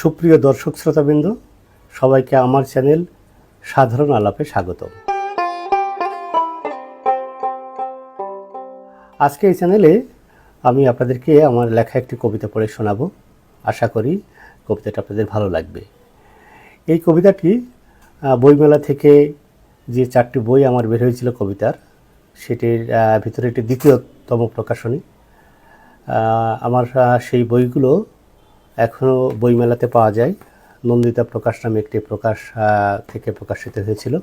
সুপ্রিয় দর্শক শ্রোতাবৃন্দ, সবাইকে আমার চ্যানেল সাধারণ আলাপে স্বাগত আজকে এই চ্যানেলে আমি আপনাদেরকে আমার লেখা একটি কবিতা পড়ে শোনাবো। আশা করি কবিতাটা আপনাদের ভালো লাগবে। এই কবিতাটি বইমেলা থেকে যে চারটি বই আমার বের হয়েছিল কবিতার, সেটির ভিতরে একটি দ্বিতীয়তম প্রকাশনী। আমার সেই বইগুলো এখনও বইমেলাতে পাওয়া যায়। নন্দিতা প্রকাশ নামে একটি প্রকাশ থেকে প্রকাশিত হয়েছিল।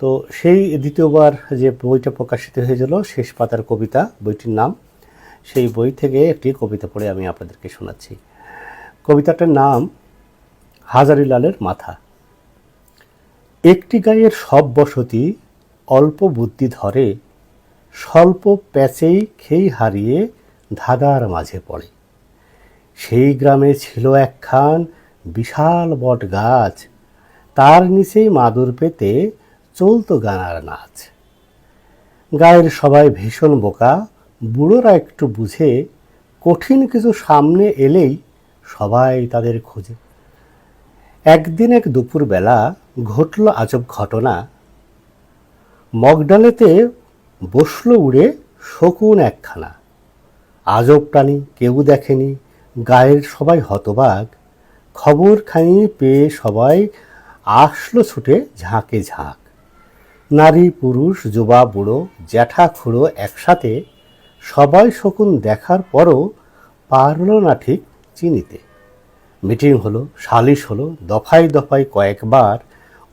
তো সেই দ্বিতীয়বার যে বইটা প্রকাশিত হয়েছিল, শেষ পাতার কবিতা, বইটির নাম, সেই বই থেকে একটি কবিতা পড়ে আমি আপনাদেরকে শোনাচ্ছি। কবিতাটার নাম, হাজারিলালের মাথা। একটি গায়ের সব বসতি অল্প বুদ্ধি ধরে, স্বল্প প্যাচেই খেই হারিয়ে ধাঁধার মাঝে পড়ে। সেই গ্রামে ছিল একখান বিশাল বট গাছ। তার নিচেই মাদুর পেতে চলতো গানার নাচ। গায়ের সবাই ভীষণ বোকা, বুড়োরা একটু বুঝে কঠিন কিছু সামনে এলেই সবাই তাদের খোঁজে। একদিন এক দুপুরবেলা ঘটল আজব ঘটনা। মগডালেতে বসল উড়ে শকুন একখানা। আজব প্রাণী, কেউ দেখেনি। গায়ের সবাই হতবাক খবরখানি পেয়ে সবাই আসলো ছুটে ঝাঁকে ঝাঁক। নারী, পুরুষ, যুবা, বুড়ো, জ্যাঠা, খুড়ো একসাথে সবাই শকুন দেখার পরও পারল না ঠিক চিনিতে। মিটিং হলো, সালিশ হলো, দফায় দফায় কয়েকবার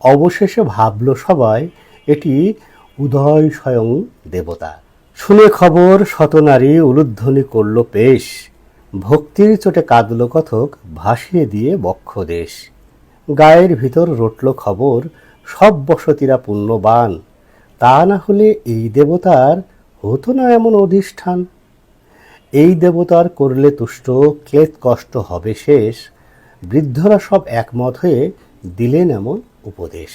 অবশেষে ভাবল সবাই এটি উদয় স্বয়ং দেবতা। শুনে খবর শতনারী উলুধ্বনি করল পেশ। ভক্তির চোটে কাঁদল কথক, ভাসিয়ে দিয়ে বক্ষ দেশ। গায়ের ভিতর রটল খবর, সব বসতিরা পুণ্যবান। তা না হলে এই দেবতার হতো না এমন অধিষ্ঠান। এই দেবতার করলে তুষ্ট ক্লেদ কষ্ট হবে শেষ। বৃদ্ধরা সব একমত হয়ে দিলেন এমন উপদেশ।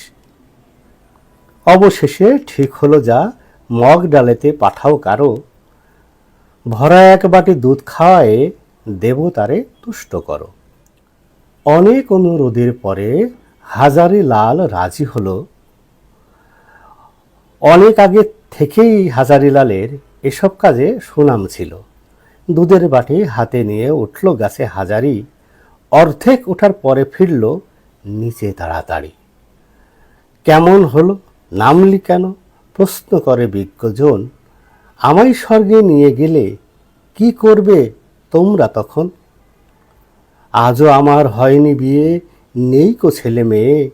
অবশেষে ঠিক হলো যা, মগ ডালেতে পাঠাও কারও। ভরা এক বাটি দুধ খাওয়ায়ে দেবতারে তুষ্ট করো। অনেক অনুরোধের পরে হাজারি লাল রাজি হলো। অনেক আগে থেকেই হাজারিলালের এসব কাজে সুনাম ছিল। দুধের বাটি হাতে নিয়ে উঠল গাছে হাজারি। অর্ধেক ওঠার পরে ফিরল নিচে তাড়াতাড়ি। কেমন হলো? নামলি কেন? প্রশ্ন করে বিজ্ঞজন। আমায় স্বর্গে নিয়ে গেলে কি করবে? তোমরা তখন, আজও আমার হয়নি বিয়ে, নেই কো ছেলে মেয়ে।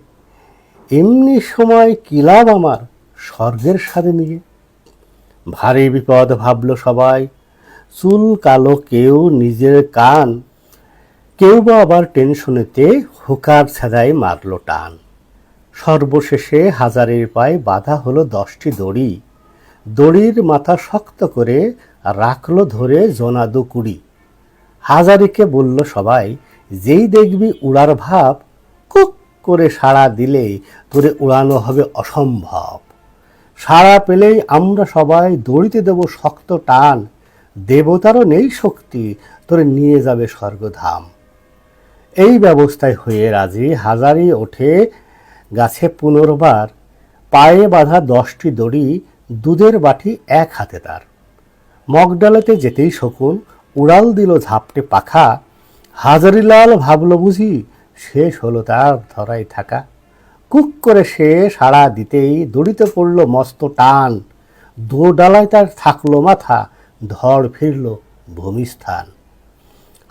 এমনি সময় কি লাভ আমার স্বর্গের স্বাদে নিয়ে ভারী বিপদ ভাবল সবাই, চুল কালো কেউ নিজের কান, কেউ বা আবার টেনশনেতে হুকার ছেদায় মারল টান। সর্বশেষে হাজারের পায়ে বাধা হলো দশটি দড়ি। দড়ির মাথা শক্ত করে রাখল ধরে জোনাদু কুড়ি। হাজারিকে বলল, সবাই, যেই দেখবি উড়ার ভাব, কুক করে সাড়া দিলেই তোরে উড়ানো হবে অসম্ভব। সাড়া পেলেই আমরা সবাই দড়িতে দেব শক্ত টান, দেবতারও নেই শক্তি, তোরে নিয়ে যাবে স্বর্গধাম। এই ব্যবস্থায় হয়ে রাজি হাজারি ওঠে গাছে পুনর্বার, পায়ে বাঁধা দশটি দড়ি দুধের বাটি এক হাতে তার। মগডালেতে যেতেই শকুন উড়াল দিল ঝাপটে পাখা। হাজারিলাল ভাবল বুঝি শেষ হলো তার ধরাই থাকা। কুক করে সে সাড়া দিতেই দড়িতে পড়ল মস্ত টান। দো ডালায় তার থাকল মাথা ধর ফিরল ভূমিস্থান।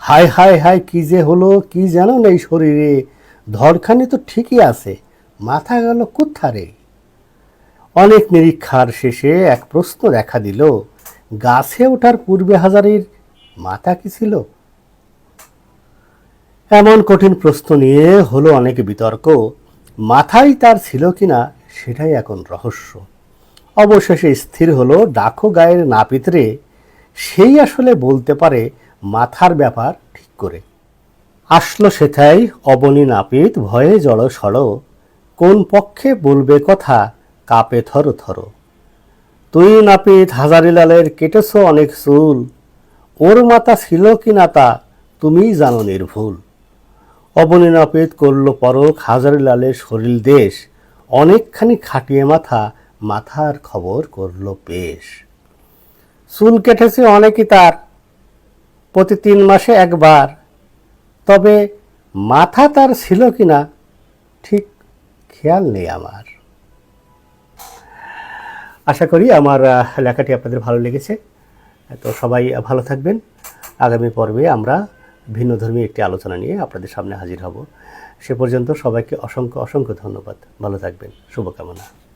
হায় হায় হায়, কি যে হলো, কি যেন নেই শরীরে। ধরখানি তো ঠিকই আছে, মাথা গেল কোথারে? অনেক নিরীক্ষার শেষে এক প্রশ্ন দেখা দিল, গাছে ওঠার পূর্বে হাজারির মাথা কি ছিল? এমন কঠিন প্রশ্ন নিয়ে হলো অনেক বিতর্ক। মাথায় তার ছিল কিনা সেটাই এখন রহস্য। অবশেষে স্থির হলো ডাকো গায়ের নাপিতরে, সেই আসলে বলতে পারে মাথার ব্যাপার ঠিক করে। আসলো সেথাই অবনী নাপিত, ভয়ে জড় সড়, কোন পক্ষে বলবে কথা কাপে থর থর। তুই নাপিত, হাজারিলালের কেটেছ অনেক চুল ওর মাথা ছিল কি না তা তুমিই জানো নির্ভুল। অবনীনাপিত করল পরক হাজারিলালের শরীর দেশ। অনেকখানি খাটিয়ে মাথা, মাথার খবর করল পেশ। চুল কেটেছে অনেকই তার, প্রতি তিন মাসে একবার। তবে মাথা তার ছিল কি না, ঠিক খেয়াল নেই আমার। আশা করি আমার লেখাটি আপনাদের ভালো লেগেছে। তো সবাই ভালো থাকবেন। আগামী পর্বে আমরা ভিন্ন ধর্মীয় একটি আলোচনা নিয়ে আপনাদের সামনে হাজির হব। সে পর্যন্ত সবাইকে অসংখ্য অসংখ্য ধন্যবাদ। ভালো থাকবেন। শুভকামনা।